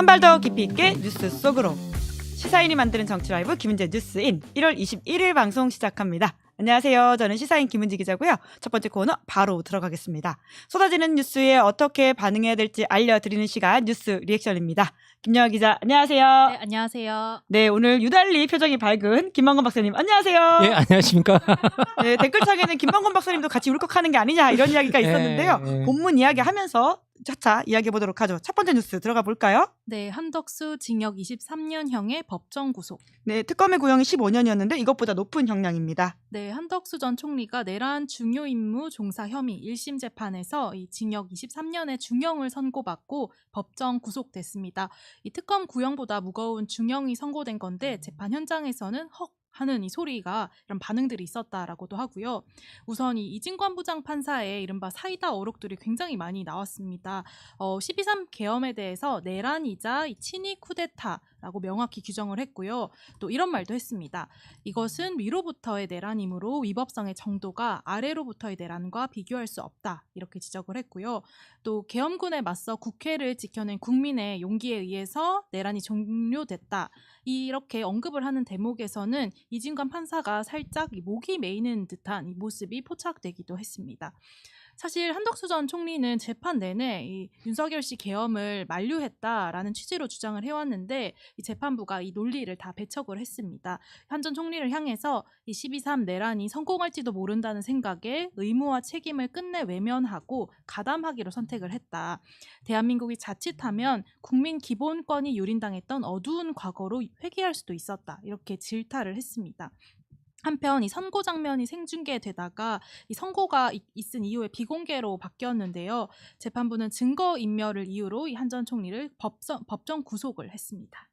한 발 더 깊이 있게 뉴스 속으로 시사인이 만드는 정치 라이브 김은재 뉴스인 1월 21일 방송 시작합니다. 안녕하세요. 저는 시사인 김은지 기자고요. 첫 번째 코너 바로 들어가겠습니다. 쏟아지는 뉴스에 어떻게 반응해야 될지 알려드리는 시간 뉴스 리액션입니다. 김영아 기자, 안녕하세요. 네, 안녕하세요. 네, 오늘 유달리 표정이 밝은 김만건 박사님, 안녕하세요. 예, 안녕하십니까. 네, 댓글창에는 김만건 박사님도 같이 울컥하는 게 아니냐 이런 이야기가 있었는데요. 예, 예. 본문 이야기 하면서 차차 이야기해 보도록 하죠. 첫 번째 뉴스 들어가 볼까요? 네, 한덕수 징역 23년형의 법정 구속. 네, 특검의 구형이 15년이었는데 이것보다 높은 형량입니다. 네, 한덕수 전 총리가 내란 중요 임무 종사 혐의 1심 재판에서 이 징역 23년의 중형을 선고받고 법정 구속됐습니다. 이 특검 구형보다 무거운 중형이 선고된 건데 재판 현장에서는 헉 하는 이 소리가 이런 반응들이 있었다라고도 하고요. 우선 이 이진관 부장 판사의 이른바 사이다 어록들이 굉장히 많이 나왔습니다. 어, 12.3 계엄에 대해서 내란이자 이 친위 쿠데타 라고 명확히 규정을 했고요. 또 이런 말도 했습니다. 이것은 위로부터의 내란이므로 위법성의 정도가 아래로부터의 내란과 비교할 수 없다. 이렇게 지적을 했고요. 또 계엄군에 맞서 국회를 지켜낸 국민의 용기에 의해서 내란이 종료됐다. 이렇게 언급을 하는 대목에서는 이진관 판사가 살짝 이 목이 메이는 듯한 이 모습이 포착되기도 했습니다. 사실 한덕수 전 총리는 재판 내내 이 윤석열 씨 계엄을 만류했다라는 취지로 주장을 해왔는데 이 재판부가 이 논리를 다 배척을 했습니다. 한 전 총리를 향해서 이 12.3 내란이 성공할지도 모른다는 생각에 의무와 책임을 끝내 외면하고 가담하기로 선택을 했다. 대한민국이 자칫하면 국민 기본권이 유린당했던 어두운 과거로 회귀할 수도 있었다. 이렇게 질타를 했습니다. 한편 이 선고 장면이 생중계되다가 이 선고가 있- 있은 이후에 비공개로 바뀌었는데요. 재판부는 증거 인멸을 이유로 이 한 전 총리를 법정, 법정 구속을 했습니다.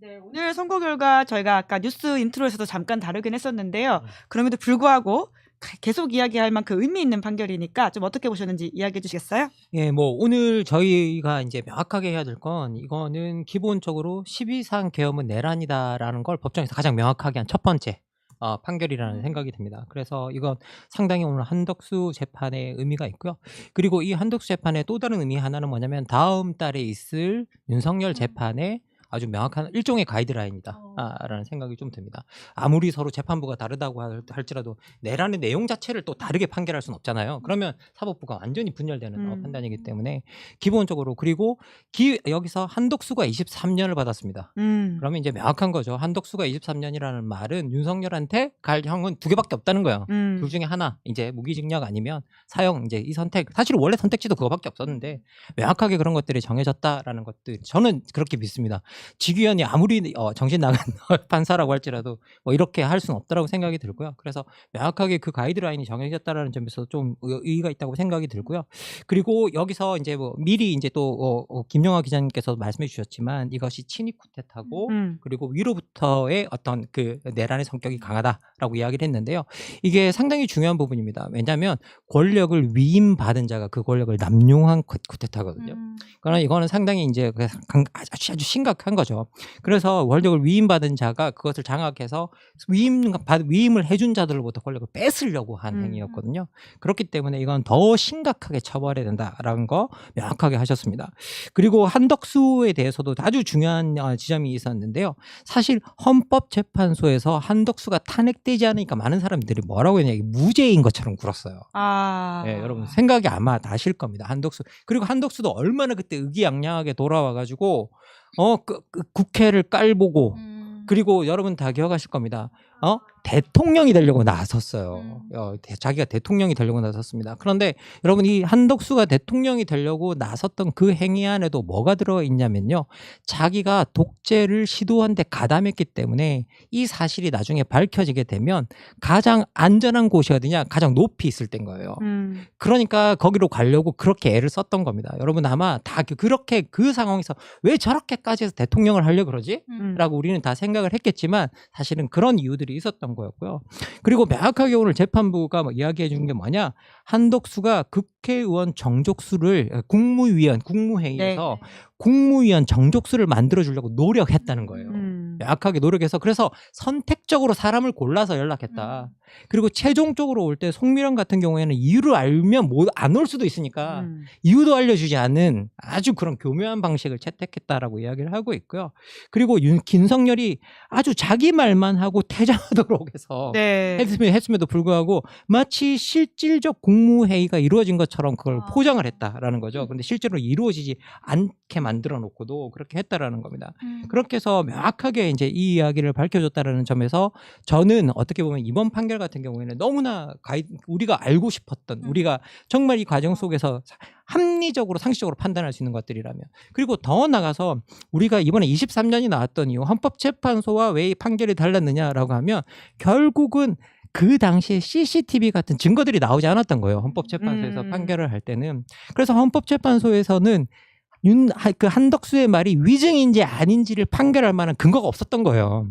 네, 오늘 선거 결과 저희가 아까 뉴스 인트로에서도 잠깐 다루긴 했었는데요. 그럼에도 불구하고 가- 계속 이야기할 만큼 의미 있는 판결이니까 좀 어떻게 보셨는지 이야기해 주시겠어요? 예, 뭐 오늘 저희가 이제 명확하게 해야 될 건 이거는 기본적으로 12상 계엄은 내란이다라는 걸 법정에서 가장 명확하게 한 첫 번째 어, 판결이라는 생각이 듭니다. 그래서 이건 상당히 오늘 한덕수 재판의 의미가 있고요. 그리고 이 한덕수 재판의 또 다른 의미 하나는 뭐냐면 다음 달에 있을 윤석열 재판의 아주 명확한 일종의 가이드라인이다. 어. 아, 라는 생각이 좀 듭니다. 아무리 서로 재판부가 다르다고 할- 할지라도 내란의 내용 자체를 또 다르게 판결할 수는 없잖아요. 그러면 사법부가 완전히 분열되는 어, 음. 판단이기 때문에 기본적으로 그리고 기, 여기서 한덕수가 23년을 받았습니다. 음. 그러면 이제 명확한 거죠. 한덕수가 23년이라는 말은 윤석열한테 갈 형은 두 개밖에 없다는 거예요. 음. 둘 중에 하나 이제 무기징역 아니면 사형 이제 이 선택 사실 원래 선택지도 그거밖에 없었는데 명확하게 그런 것들이 정해졌다라는 것들 저는 그렇게 믿습니다. 지규현이 아무리 어, 정신 나간 판사라고 할지라도 뭐 이렇게 할 수는 없다라고 생각이 들고요. 그래서 명확하게 그 가이드라인이 정해졌다라는 점에서 좀 의- 의의가 있다고 생각이 들고요. 그리고 여기서 이제 뭐 미리 이제 또 어, 어, 김영하 기자님께서 말씀해 주셨지만 이것이 친위 쿠데타고 음. 그리고 위로부터의 어떤 그 내란의 성격이 강하다라고 이야기를 했는데요. 이게 상당히 중요한 부분입니다. 왜냐하면 권력을 위임받은 자가 그 권력을 남용한 쿠- 쿠데타거든요. 음. 그러나 이거는 상당히 이제 그 강- 아주, 아주 심각한 거죠. 그래서 권력을 위임받은 자가 그것을 장악해서 위임 받 위임을 해준 자들로부터 권력을 뺏으려고 한 음. 행위였거든요. 그렇기 때문에 이건 더 심각하게 처벌해야 된다라는 거 명확하게 하셨습니다. 그리고 한덕수에 대해서도 아주 중요한 어, 지점이 있었는데요. 사실 헌법재판소에서 한덕수가 탄핵되지 않으니까 많은 사람들이 뭐라고 했냐, 무죄인 것처럼 굴었어요. 아. 예, 여러분 생각이 아마 나실 겁니다. 한덕수. 그리고 한덕수도 얼마나 그때 의기양양하게 돌아와가지고 어 그, 그 국회를 깔보고 음. 그리고 여러분 다 기억하실 겁니다. 어 대통령이 되려고 나섰어요. 음. 어, 대- 자기가 대통령이 되려고 나섰습니다. 그런데 여러분 이 한덕수가 대통령이 되려고 나섰던 그 행위 안에도 뭐가 들어 있냐면요. 자기가 독재를 시도한 데 가담했기 때문에 이 사실이 나중에 밝혀지게 되면 가장 안전한 곳이 어디냐? 가장 높이 있을 때인 거예요. 음. 그러니까 거기로 가려고 그렇게 애를 썼던 겁니다. 여러분 아마 다 그- 그렇게 그 상황에서 왜 저렇게까지 해서 대통령을 하려고 그러지? 음. 라고 우리는 다 생각을 했겠지만 사실은 그런 이유들이 있었던 거였고요. 그리고 명확하게 오늘 재판부가 뭐 이야기해 준 게 뭐냐? 한덕수가 국회의원 정족수를 국무위원 국무회의에서 국무위원 정족수를 만들어 주려고 노력했다는 거예요. 음. 명확하게 노력해서 그래서 선택적으로 사람을 골라서 연락했다. 음. 그리고 최종적으로 올 때 송미령 같은 경우에는 이유를 알면 못 안 올 수도 있으니까 음. 이유도 알려주지 않은 아주 그런 교묘한 방식을 채택했다라고 이야기를 하고 있고요. 그리고 윤, 김성열이 아주 자기 말만 하고 퇴장하도록 해서 네. 했음에, 했음에도 불구하고 마치 실질적 국무회의가 이루어진 것처럼 그걸 아. 포장을 했다라는 거죠. 근데 실제로 이루어지지 않게 만들어 놓고도 그렇게 했다라는 겁니다. 음. 그렇게 해서 명확하게 이제 이 이야기를 밝혀줬다라는 점에서 저는 어떻게 보면 이번 판결 같은 경우에는 너무나 가이, 우리가 알고 싶었던 음. 우리가 정말 이 과정 속에서 사- 합리적으로 상식적으로 판단할 수 있는 것들이라면 그리고 더 나가서 우리가 이번에 23년이 나왔던 이후 헌법재판소와 왜 이 판결이 달랐느냐라고 하면 결국은 그 당시에 CCTV 같은 증거들이 나오지 않았던 거예요. 헌법재판소에서 음. 판결을 할 때는. 그래서 헌법재판소에서는 윤, 하- 그 한덕수의 말이 위증인지 아닌지를 판결할 만한 근거가 없었던 거예요.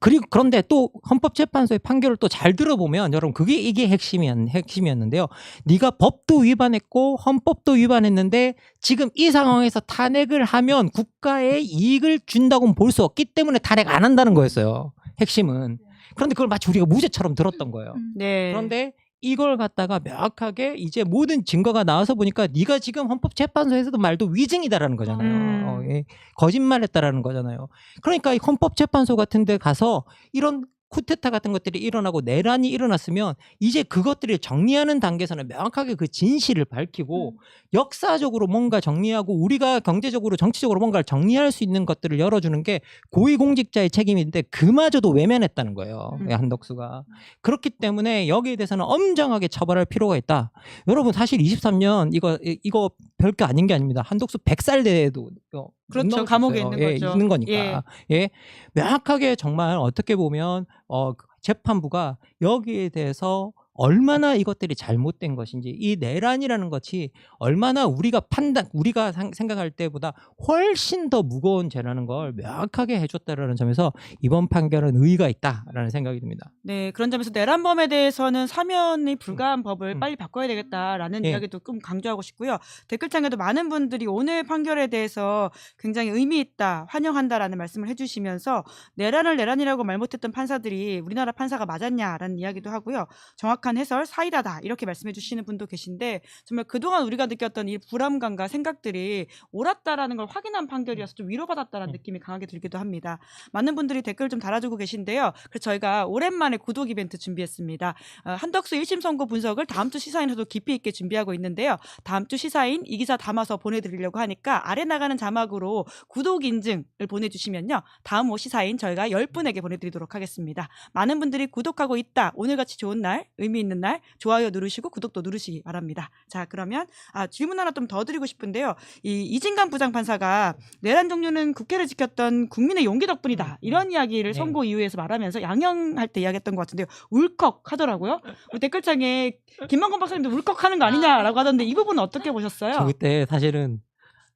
그리고 그런데 또 헌법재판소의 판결을 또 잘 들어보면 여러분 그게 이게 핵심이었, 핵심이었는데요. 네가 법도 위반했고 헌법도 위반했는데 지금 이 상황에서 탄핵을 하면 국가에 이익을 준다고는 볼 수 없기 때문에 탄핵 안 한다는 거였어요. 핵심은. 그런데 그걸 마치 우리가 무죄처럼 들었던 거예요. 음. 네. 그런데 이걸 갖다가 명확하게 이제 모든 증거가 나와서 보니까 네가 지금 헌법재판소에서도 말도 위증이다라는 거잖아요. 음. 어, 예. 거짓말했다라는 거잖아요. 그러니까 이 헌법재판소 같은 데 가서 이런 쿠데타 같은 것들이 일어나고 내란이 일어났으면 이제 그것들을 정리하는 단계에서는 명확하게 그 진실을 밝히고 음. 역사적으로 뭔가 정리하고 우리가 경제적으로 정치적으로 뭔가를 정리할 수 있는 것들을 열어주는 게 고위공직자의 책임인데 그마저도 외면했다는 거예요. 음. 이 한덕수가. 그렇기 때문에 여기에 대해서는 엄정하게 처벌할 필요가 있다. 여러분 사실 23년 이거 이- 이거 별게 아닌 게 아닙니다. 한덕수 100살 때에도 어, 그렇죠. 감옥에. 있는 예, 거죠. 있는 거니까. 예. 명확하게 정말 어떻게 보면 어 재판부가 여기에 대해서 얼마나 이것들이 잘못된 것인지 이 내란이라는 것이 얼마나 우리가 판단 우리가 상- 생각할 때보다 훨씬 더 무거운 죄라는 걸 명확하게 해줬다라는 점에서 이번 판결은 의의가 있다라는 생각이 듭니다. 네, 그런 점에서 내란범에 대해서는 사면이 불가한 법을 음. 빨리 바꿔야 되겠다라는 예. 이야기도 좀 강조하고 싶고요. 댓글창에도 많은 분들이 오늘 판결에 대해서 굉장히 의미 있다, 환영한다라는 말씀을 해주시면서 내란을 내란이라고 말 못했던 판사들이 우리나라 판사가 맞았냐라는 이야기도 하고요. 정확 한 해설 사이다다 이렇게 말씀해 주시는 분도 계신데 정말 그동안 우리가 느꼈던 이 불안감과 생각들이 옳았다라는 걸 확인한 판결이어서 좀 위로받았다라는 음. 느낌이 강하게 들기도 합니다. 많은 분들이 댓글 좀 달아주고 계신데요. 그래서 저희가 오랜만에 구독 이벤트 준비했습니다. 어, 한덕수 1심 선고 분석을 다음 주 시사인에서도 깊이 있게 준비하고 있는데요. 다음 주 시사인 이 기사 담아서 보내드리려고 하니까 아래 나가는 자막으로 구독 인증을 보내주시면요. 다음 호 시사인 저희가 10분에게 보내드리도록 하겠습니다. 많은 분들이 구독하고 있다. 오늘같이 좋은 날, 의미 있는 날 좋아요 누르시고 구독도 누르시기 바랍니다. 자 그러면 아, 질문 하나 좀 더 드리고 싶은데요. 이 이진강 부장판사가 내란 종류는 국회를 지켰던 국민의 용기 덕분이다. 음, 음. 이런 이야기를 네. 선고 이후에서 말하면서 양형할 때 이야기했던 것 같은데요. 울컥 하더라고요. 댓글창에 김만건 박사님도 울컥하는 거 아니냐라고 하던데 이 부분은 어떻게 보셨어요? 저 그때 사실은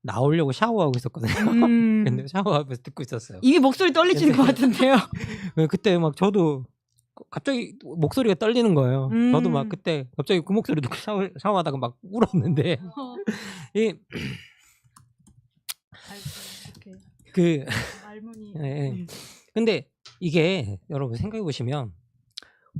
나오려고 샤워하고 있었거든요. 음, 근데 샤워하면서 듣고 있었어요. 이미 목소리 떨리시는 것 같은데요. 그때 막 저도 갑자기 목소리가 떨리는 거예요. 음. 저도 막 그때 갑자기 그 목소리 듣고 샤워, 샤워하다가 막 울었는데 어, 이 아이고, 이렇게 그 말문이 예. 음. 근데 이게 여러분 생각해 보시면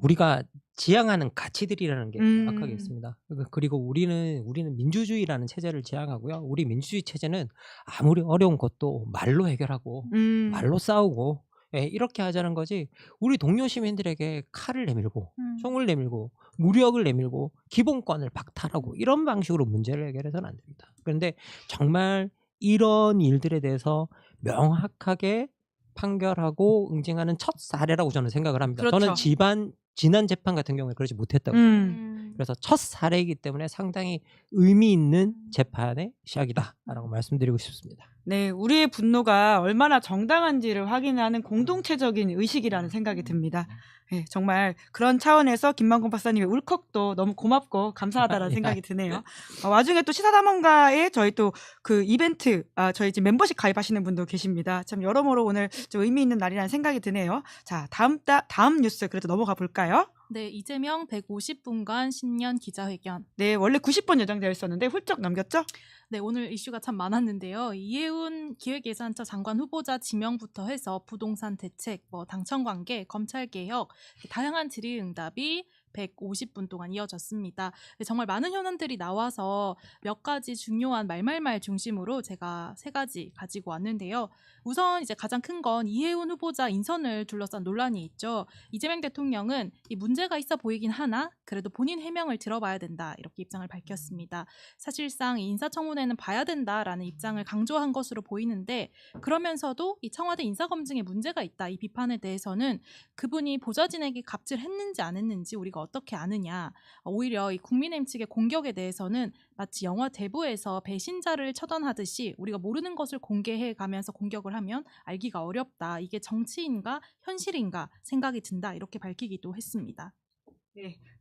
우리가 지향하는 가치들이라는 게 음. 명확하게 있습니다. 그- 그리고 우리는 우리는 민주주의라는 체제를 지향하고요. 우리 민주주의 체제는 아무리 어려운 것도 말로 해결하고 음. 말로 싸우고 예, 이렇게 하자는 거지. 우리 동료 시민들에게 칼을 내밀고 음. 총을 내밀고 무력을 내밀고 기본권을 박탈하고 이런 방식으로 문제를 해결해서는 안 됩니다. 그런데 정말 이런 일들에 대해서 명확하게 판결하고 응징하는 첫 사례라고 저는 생각을 합니다. 그렇죠. 저는 집안 지난 재판 같은 경우에 그러지 못했다고. 음. 음. 그래서 첫 사례이기 때문에 상당히 의미 있는 재판의 시작이다라고 말씀드리고 싶습니다. 네, 우리의 분노가 얼마나 정당한지를 확인하는 공동체적인 의식이라는 생각이 듭니다. 네, 정말 그런 차원에서 김만곤 박사님의 울컥도 너무 고맙고 감사하다라는 생각이 드네요. 어, 와중에 또 시사담원가에 저희 또 그 이벤트, 아, 저희 지금 멤버십 가입하시는 분도 계십니다. 참 여러모로 오늘 좀 의미 있는 날이라는 생각이 드네요. 자, 다음 따, 다음 뉴스 그래도 넘어가 볼까요? 네, 이재명 150분간 신년 기자회견. 네, 원래 90분 예정되어 있었는데 훌쩍 넘겼죠? 네, 오늘 이슈가 참 많았는데요. 이해운 기획예산처 장관 후보자 지명부터 해서 부동산 대책, 뭐 당청 관계, 검찰 개혁, 다양한 질의응답이 150분 동안 이어졌습니다. 네, 정말 많은 현안들이 나와서 몇 가지 중요한 말말말 중심으로 제가 세 가지 가지고 왔는데요. 우선 이제 가장 큰 건 이해운 후보자 인선을 둘러싼 논란이 있죠. 이재명 대통령은 이 문제가 있어 보이긴 하나 그래도 본인 해명을 들어봐야 된다 이렇게 입장을 밝혔습니다. 사실상 이 인사청문회는 봐야 된다라는 입장을 강조한 것으로 보이는데 그러면서도 이 청와대 인사검증에 문제가 있다 이 비판에 대해서는 그분이 보좌진에게 갑질했는지 안 했는지 우리가 어떻게 아느냐 오히려 이 국민의힘 측의 공격에 대해서는 마치 영화 대부에서 배신자를 처단하듯이 우리가 모르는 것을 공개해 가면서 공격을 하면 알기가 어렵다 이게 정치인가 현실인가 생각이 든다 이렇게 밝히기도 했습니다.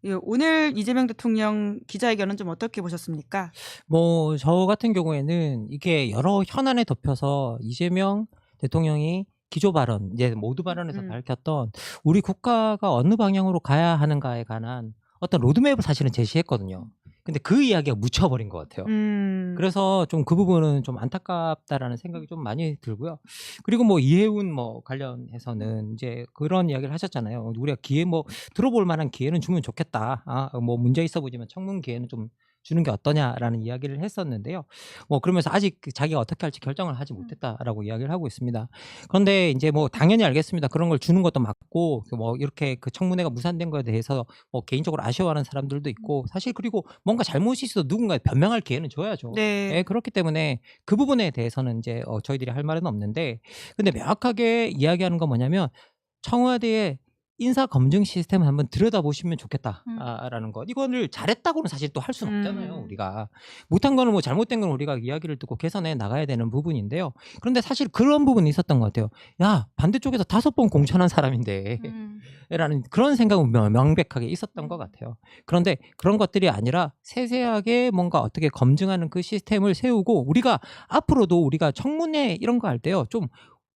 예, 오늘 이재명 대통령 기자회견은 좀 어떻게 보셨습니까? 뭐 저 같은 경우에는 이게 여러 현안에 덮여서 이재명 대통령이 기조 발언 이제 모두 발언에서 음. 밝혔던 우리 국가가 어느 방향으로 가야 하는가에 관한 어떤 로드맵을 사실은 제시했거든요. 근데 그 이야기가 묻혀버린 것 같아요. 음, 그래서 좀 그 부분은 좀 안타깝다라는 생각이 좀 많이 들고요. 그리고 뭐 이해운 뭐 관련해서는 이제 그런 이야기를 하셨잖아요. 우리가 기회 뭐 들어볼 만한 기회는 주면 좋겠다. 아, 뭐 문제 있어 보지만 청문 기회는 좀 주는 게 어떠냐라는 이야기를 했었는데요. 뭐 그러면서 아직 그 자기가 어떻게 할지 결정을 하지 못했다라고 이야기를 하고 있습니다. 그런데 이제 뭐 당연히 알겠습니다. 그런 걸 주는 것도 맞고 그뭐 이렇게 그 청문회가 무산된 거에 대해서 뭐 개인적으로 아쉬워하는 사람들도 있고 사실 그리고 뭔가 잘못이 있어도 누군가 변명할 기회는 줘야죠. 네, 예, 그렇기 때문에 그 부분에 대해서는 이제 어, 저희들이 할 말은 없는데 근데 명확하게 이야기하는 건 뭐냐면 청와대의 인사 검증 시스템을 한번 들여다보시면 음. 좋겠다라는 것. 이거를 잘했다고는 사실 또 할 수는 없잖아요. 음. 우리가 못한 거는 뭐 잘못된 건 우리가 이야기를 듣고 개선해 나가야 되는 부분인데요. 그런데 사실 그런 부분이 있었던 것 같아요. 야 반대쪽에서 다섯 번 공천한 사람인데 음. 라는 그런 생각은 명- 명백하게 있었던 것 같아요. 그런데 그런 것들이 아니라 세세하게 뭔가 어떻게 검증하는 그 시스템을 세우고 우리가 앞으로도 우리가 청문회 이런 거 할 때요. 좀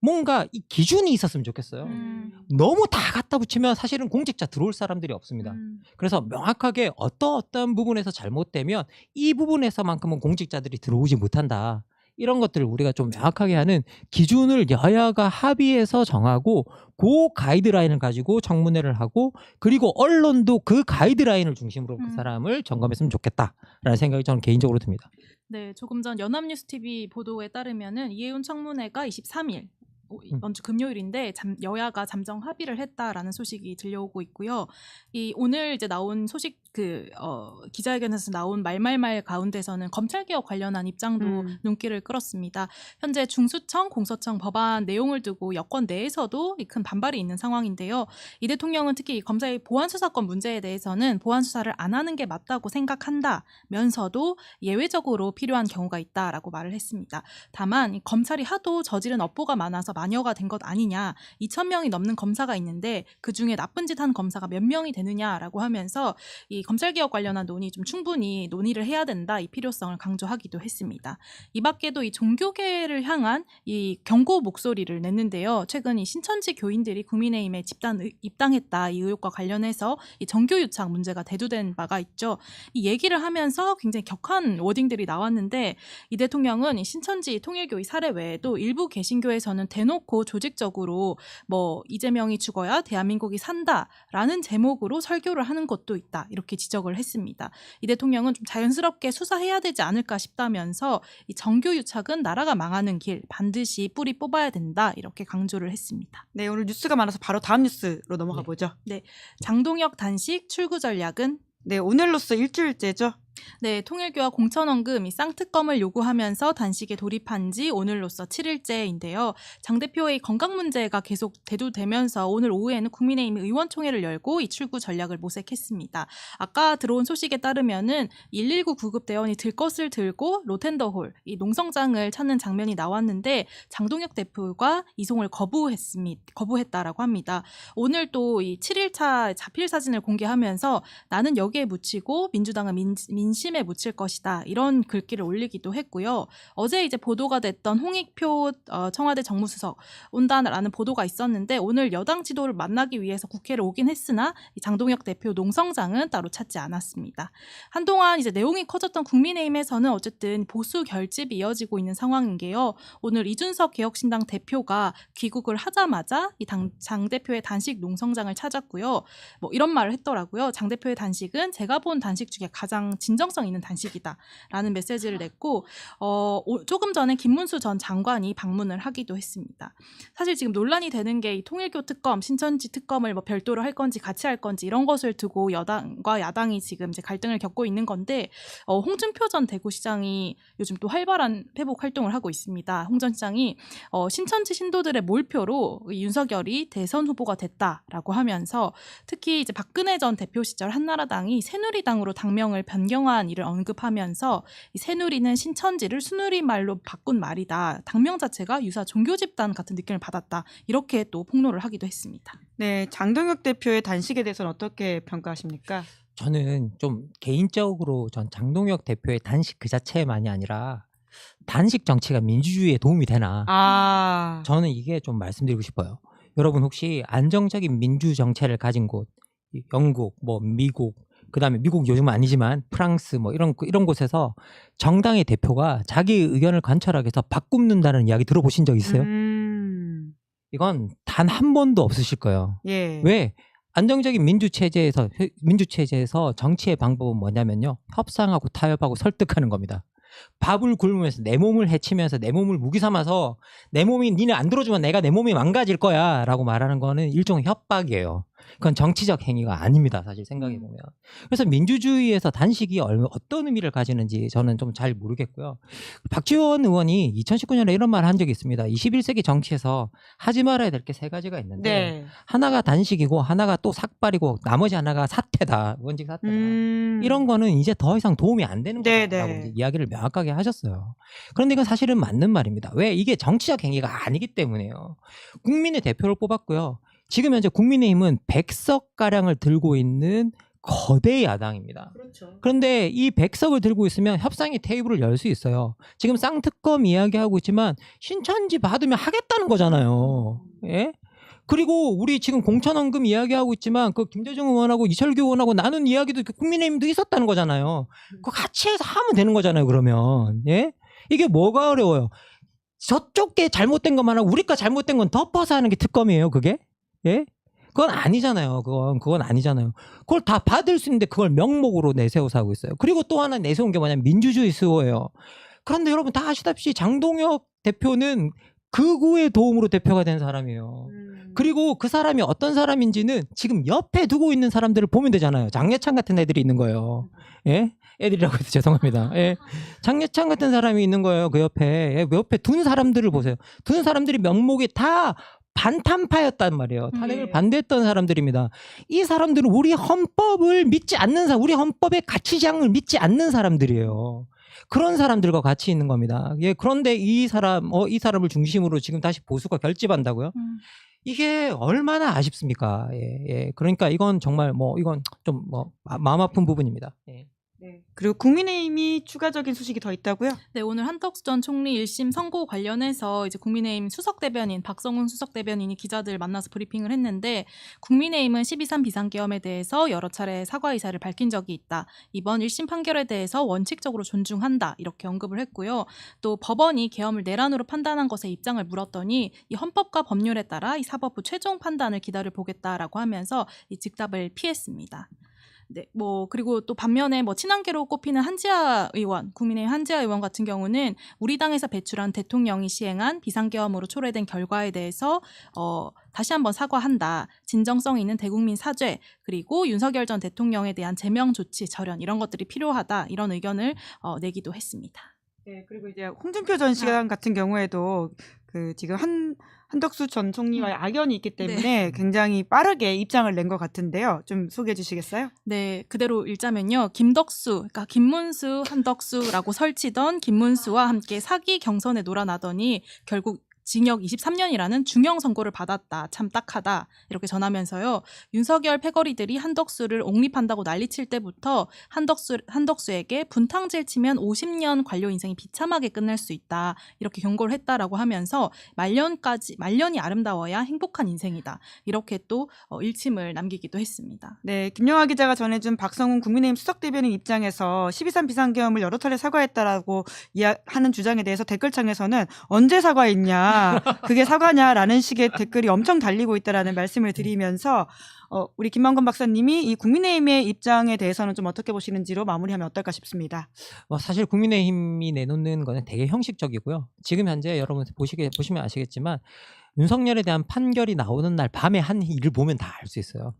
뭔가 이 기준이 있었으면 좋겠어요. 음. 너무 다 갖다 붙이면 사실은 공직자 들어올 사람들이 없습니다. 음. 그래서 명확하게 어떠 어떤 부분에서 잘못되면 이 부분에서만큼은 공직자들이 들어오지 못한다. 이런 것들을 우리가 좀 명확하게 하는 기준을 여야가 합의해서 정하고 그 가이드라인을 가지고 청문회를 하고 그리고 언론도 그 가이드라인을 중심으로 그 음. 사람을 점검했으면 좋겠다라는 생각이 저는 개인적으로 듭니다. 네, 조금 전 연합뉴스 TV 보도에 따르면은 이해운 청문회가 23일 오- 음. 이번 주 금요일인데 잠- 여야가 잠정 합의를 했다라는 소식이 들려오고 있고요. 이 오늘 이제 나온 소식 그 어, 기자회견에서 나온 말말말 가운데서는 검찰 개혁 관련한 입장도 음. 눈길을 끌었습니다. 현재 중수청, 공소청 법안 내용을 두고 여권 내에서도 이큰 반발이 있는 상황인데요. 이 대통령은 특히 이 검사의 보안 수사권 문제에 대해서는 보안 수사를 안 하는 게 맞다고 생각한다면서도 예외적으로 필요한 경우가 있다라고 말을 했습니다. 다만 이 검찰이 하도 저지른 업보가 많아서 마녀가 된 것 아니냐. 2천 명이 넘는 검사가 있는데 그 중에 나쁜 짓 한 검사가 몇 명이 되느냐라고 하면서 이 검찰 개혁 관련한 논의 좀 충분히 논의를 해야 된다 이 필요성을 강조하기도 했습니다. 이 밖에도 이 종교계를 향한 이 경고 목소리를 냈는데요. 최근 이 신천지 교인들이 국민의힘에 집단 의- 입당했다 이 의혹과 관련해서 이 정교 유착 문제가 대두된 바가 있죠. 이 얘기를 하면서 굉장히 격한 워딩들이 나왔는데 이 대통령은 이 신천지 통일교의 사례 외에도 일부 개신교에서는 대 놓고 조직적으로 뭐 이재명이 죽어야 대한민국이 산다라는 제목으로 설교를 하는 것도 있다 이렇게 지적을 했습니다. 이 대통령은 좀 자연스럽게 수사해야 되지 않을까 싶다면서 이 정교 유착은 나라가 망하는 길 반드시 뿌리 뽑아야 된다 이렇게 강조를 했습니다. 네, 오늘 뉴스가 많아서 바로 다음 뉴스로 넘어가 네. 보죠. 장동혁 단식 출구 전략은 네, 오늘로써 일주일째죠. 네, 통일교와 공천원금 이 쌍특검을 요구하면서 단식에 돌입한 지 오늘로써 7일째인데요. 장 대표의 건강 문제가 계속 대두되면서 오늘 오후에는 국민의힘 의원총회를 열고 이 출구 전략을 모색했습니다. 아까 들어온 소식에 따르면은 119 구급 대원이 들 것을 들고 로텐더홀 이 농성장을 찾는 장면이 나왔는데 장동혁 대표가 이송을 거부했습니다. 거부했다라고 합니다. 오늘 또 이 7일차 자필 사진을 공개하면서 나는 여기에 묻히고 민주당은 민, 민심 민심에 묻힐 것이다. 이런 글귀를 올리기도 했고요. 어제 이제 보도가 됐던 홍익표 어, 청와대 정무수석 온다라는 보도가 있었는데 오늘 여당 지도를 만나기 위해서 국회를 오긴 했으나 이 장동혁 대표 농성장은 따로 찾지 않았습니다. 한동안 이제 내용이 커졌던 국민의힘에서는 어쨌든 보수 결집이 이어지고 있는 상황인 게요. 오늘 이준석 개혁신당 대표가 귀국을 하자마자 이 당 장 대표의 단식 농성장을 찾았고요. 뭐 이런 말을 했더라고요. 장 대표의 단식은 제가 본 단식 중에 가장 진정 성 있는 단식이다라는 메시지를 냈고 어, 오- 조금 전에 김문수 전 장관이 방문을 하기도 했습니다. 사실 지금 논란이 되는 게 이 통일교 특검, 신천지 특검을 뭐 별도로 할 건지 같이 할 건지 이런 것을 두고 여당과 야당이 지금 이제 갈등을 겪고 있는 건데 어, 홍준표 전 대구시장이 요즘 또 활발한 회복 활동을 하고 있습니다. 홍 전 시장이 어, 신천지 신도들의 몰표로 이 윤석열이 대선 후보가 됐다라고 하면서 특히 이제 박근혜 전 대표 시절 한나라당이 새누리당으로 당명을 변경 한 일을 언급하면서 이 새누리는 신천지를 수누리 말로 바꾼 말이다. 당명 자체가 유사 종교 집단 같은 느낌을 받았다. 이렇게 또 폭로를 하기도 했습니다. 네, 장동혁 대표의 단식에 대해서는 어떻게 평가하십니까? 저는 좀 개인적으로 전 장동혁 대표의 단식 그 자체만이 아니라 단식 정치가 민주주의에 도움이 되나 아, 저는 이게 좀 말씀드리고 싶어요. 여러분 혹시 안정적인 민주 정체를 가진 곳, 이 영국, 뭐 미국, 그다음에 미국 요즘은 아니지만 프랑스 뭐 이런 이런 곳에서 정당의 대표가 자기 의견을 관철하기 위해서 바꿈는다는 이야기 들어보신 적 있어요? 음, 이건 단 한 번도 없으실 거예요. 예. 왜? 안정적인 민주 체제에서 민주 체제에서 정치의 방법은 뭐냐면요. 협상하고 타협하고 설득하는 겁니다. 밥을 굶으면서 내 몸을 해치면서 내 몸을 무기 삼아서 내 몸이 니네 안 들어주면 내가 내 몸이 망가질 거야라고 말하는 거는 일종의 협박이에요. 그건 정치적 행위가 아닙니다. 사실 생각해 보면. 그래서 민주주의에서 단식이 얼- 어떤 의미를 가지는지 저는 좀 잘 모르겠고요. 박지원 의원이 2019년에 이런 말을 한 적이 있습니다. 21세기 정치에서 하지 말아야 될 게 세 가지가 있는데 네. 하나가 단식이고 하나가 또 삭발이고 나머지 하나가 사퇴다 원직 사퇴다 음, 이런 거는 이제 더 이상 도움이 안 되는 네, 거라고 네. 이제 이야기를 명확하게 하셨어요. 그런데 이건 사실은 맞는 말입니다. 왜 이게 정치적 행위가 아니기 때문에요. 국민의 대표를 뽑았고요. 지금 현재 국민의힘은 100석 가량을 들고 있는 거대 야당입니다. 그렇죠. 그런데 이 100석을 들고 있으면 협상의 테이블을 열 수 있어요. 지금 쌍특검 이야기하고 있지만 신천지 받으면 하겠다는 거잖아요. 예? 그리고 우리 지금 공천원금 이야기하고 있지만 그 김대중 의원하고 이철규 의원하고 나눈 이야기도 그 국민의힘도 있었다는 거잖아요. 그거 같이 해서 하면 되는 거잖아요. 그러면 예? 이게 뭐가 어려워요? 저쪽 게 잘못된 것만 하고 우리 거 잘못된 건 덮어서 하는 게 특검이에요. 그게 예? 그건 아니잖아요. 그건 그건 아니잖아요. 그걸 다 받을 수 있는데 그걸 명목으로 내세워서 하고 있어요. 그리고 또 하나 내세운 게 뭐냐면 민주주의 수호예요. 그런데 여러분 다 아시다시피 장동혁 대표는 극우의 도움으로 대표가 된 사람이에요. 음. 그리고 그 사람이 어떤 사람인지는 지금 옆에 두고 있는 사람들을 보면 되잖아요. 장례찬 같은 애들이 있는 거예요. 예? 애들이라고 해서 죄송합니다. 예. 장례찬 같은 사람이 있는 거예요. 그 옆에. 예, 그 옆에 둔 사람들을 보세요. 둔 사람들이 명목이 다 반탄파였단 말이에요. 탄핵을 예. 반대했던 사람들입니다. 이 사람들은 우리 헌법을 믿지 않는 사람, 우리 헌법의 가치장을 믿지 않는 사람들이에요. 그런 사람들과 같이 있는 겁니다. 예, 그런데 이 사람, 어, 이 사람을 중심으로 지금 다시 보수가 결집한다고요? 음. 이게 얼마나 아쉽습니까? 예, 예. 그러니까 이건 정말 뭐 이건 좀 뭐 마음 아픈 부분입니다. 예. 네. 그리고 국민의힘이 추가적인 소식이 더 있다고요? 네, 오늘 한덕수 전 총리 1심 선고 관련해서 이제 국민의힘 수석 대변인 박성훈 수석 대변인이 기자들 만나서 브리핑을 했는데 국민의힘은 12.3 비상계엄에 대해서 여러 차례 사과 의사를 밝힌 적이 있다. 이번 1심 판결에 대해서 원칙적으로 존중한다. 이렇게 언급을 했고요. 또 법원이 계엄을 내란으로 판단한 것에 입장을 물었더니 이 헌법과 법률에 따라 이 사법부 최종 판단을 기다려 보겠다라고 하면서 이 즉답을 피했습니다. 네, 뭐 그리고 또 반면에 뭐 친한계로 꼽히는 한지아 의원, 국민의힘 한지아 의원 같은 경우는 우리 당에서 배출한 대통령이 시행한 비상계엄으로 초래된 결과에 대해서 어 다시 한번 사과한다. 진정성 있는 대국민 사죄 그리고 윤석열 전 대통령에 대한 제명 조치 절연 이런 것들이 필요하다 이런 의견을 어, 내기도 했습니다. 네, 그리고 이제 홍준표 전 시장 같은 경우에도 그 지금 한 한덕수 전 총리와의 악연이 있기 때문에 굉장히 빠르게 입장을 낸 것 같은데요. 좀 소개해 주시겠어요? 네, 그대로 읽자면요. 김덕수, 그러니까 김문수, 한덕수라고 설치던 김문수와 함께 사기 경선에 놀아나더니 결국 징역 23년이라는 중형 선고를 받았다. 참 딱하다. 이렇게 전하면서요. 윤석열 패거리들이 한덕수를 옹립한다고 난리칠 때부터 한덕수 한덕수에게 분탕질 치면 50년 관료 인생이 비참하게 끝날 수 있다. 이렇게 경고를 했다라고 하면서 말년까지 말년이 아름다워야 행복한 인생이다. 이렇게 또 어, 일침을 남기기도 했습니다. 네, 김영하 기자가 전해준 박성훈 국민의힘 수석 대변인 입장에서 12.3 비상계엄을 여러 차례 사과했다라고 하는 주장에 대해서 댓글창에서는 언제 사과했냐, 그게 사과냐라는 식의 댓글이 엄청 달리고 있다라는 말씀을 드리면서 어, 우리 김만건 박사님이 이 국민의힘의 입장에 대해서는 좀 어떻게 보시는지로 마무리하면 어떨까 싶습니다. 뭐 사실 국민의힘이 내놓는 거는 되게 형식적이고요. 지금 현재 여러분 보시게 보시면 아시겠지만 윤석열에 대한 판결이 나오는 날 밤에 한 일을 보면 다 알 수 있어요.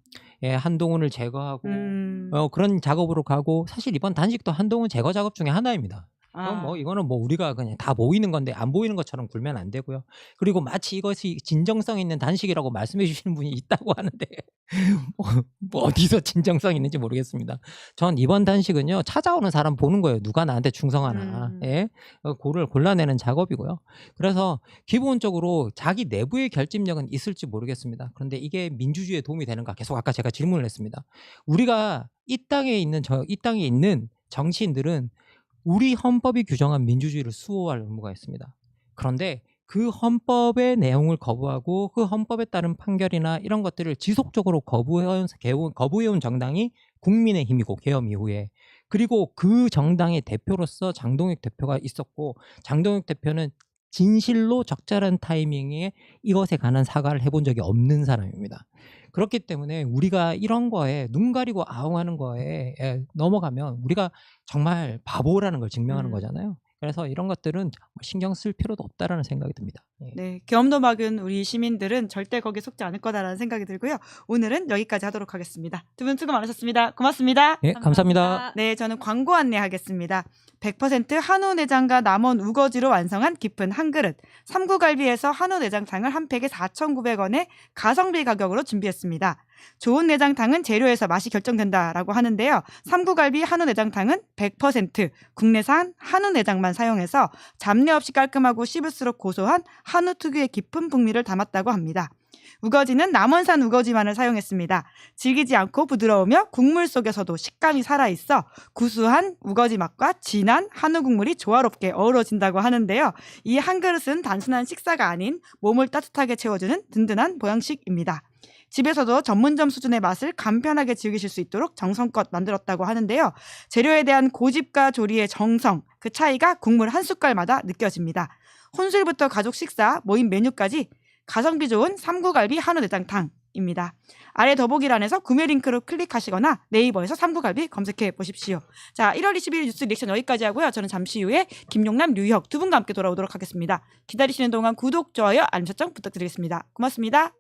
예, 한동훈을 제거하고 음, 어, 그런 작업으로 가고 사실 이번 단식도 한동훈 제거 작업 중에 하나입니다. 아, 어, 뭐 이거는 뭐 우리가 그냥 다 보이는 건데 안 보이는 것처럼 굴면 안 되고요. 그리고 마치 이것이 진정성 있는 단식이라고 말씀해 주시는 분이 있다고 하는데 뭐, 뭐 어디서 진정성 있는지 모르겠습니다. 전 이번 단식은요 찾아오는 사람 보는 거예요. 누가 나한테 충성하나. 음. 예, 어, 고를 골라내는 작업이고요. 그래서 기본적으로 자기 내부의 결집력은 있을지 모르겠습니다. 그런데 이게 민주주의에 도움이 되는가? 계속 아까 제가 질문을 했습니다. 우리가 이 땅에 있는 저 이 땅에 있는 정치인들은 우리 헌법이 규정한 민주주의를 수호할 의무가 있습니다. 그런데 그 헌법의 내용을 거부하고 그 헌법에 따른 판결이나 이런 것들을 지속적으로 거부해온, 거부해온 정당이 국민의힘이고 개엄 이후에 그리고 그 정당의 대표로서 장동혁 대표가 있었고 장동혁 대표는 진실로 적절한 타이밍에 이것에 관한 사과를 해본 적이 없는 사람입니다. 그렇기 때문에 우리가 이런 거에 눈 가리고 아웅하는 거에 예, 넘어가면 우리가 정말 바보라는 걸 증명하는 음. 거잖아요. 그래서 이런 것들은 신경 쓸 필요도 없다라는 생각이 듭니다. 예. 네, 경험도 막은 우리 시민들은 절대 거기에 속지 않을 거다라는 생각이 들고요. 오늘은 여기까지 하도록 하겠습니다. 두 분 수고 많으셨습니다. 고맙습니다. 예, 감사합니다. 네, 저는 광고 안내하겠습니다. 100% 한우 내장과 남원 우거지로 완성한 깊은 한 그릇. 삼구갈비에서 한우 내장탕을 한 팩에 4,900원에 가성비 가격으로 준비했습니다. 좋은 내장탕은 재료에서 맛이 결정된다라고 하는데요. 삼구갈비 한우 내장탕은 100% 국내산 한우 내장만 사용해서 잡내 없이 깔끔하고 씹을수록 고소한 한우 특유의 깊은 풍미를 담았다고 합니다. 우거지는 남원산 우거지만을 사용했습니다. 질기지 않고 부드러우며 국물 속에서도 식감이 살아있어 구수한 우거지 맛과 진한 한우 국물이 조화롭게 어우러진다고 하는데요. 이 한 그릇은 단순한 식사가 아닌 몸을 따뜻하게 채워주는 든든한 보양식입니다. 집에서도 전문점 수준의 맛을 간편하게 즐기실 수 있도록 정성껏 만들었다고 하는데요. 재료에 대한 고집과 조리의 정성, 그 차이가 국물 한 숟갈마다 느껴집니다. 혼술부터 가족 식사, 모임 메뉴까지 가성비 좋은 삼구갈비 한우 내장탕입니다. 아래 더보기란에서 구매 링크로 클릭하시거나 네이버에서 삼구갈비 검색해 보십시오. 자, 1월 21일 뉴스 리액션 여기까지 하고요. 저는 잠시 후에 김용남, 류혁 두 분과 함께 돌아오도록 하겠습니다. 기다리시는 동안 구독, 좋아요, 알림 설정 부탁드리겠습니다. 고맙습니다.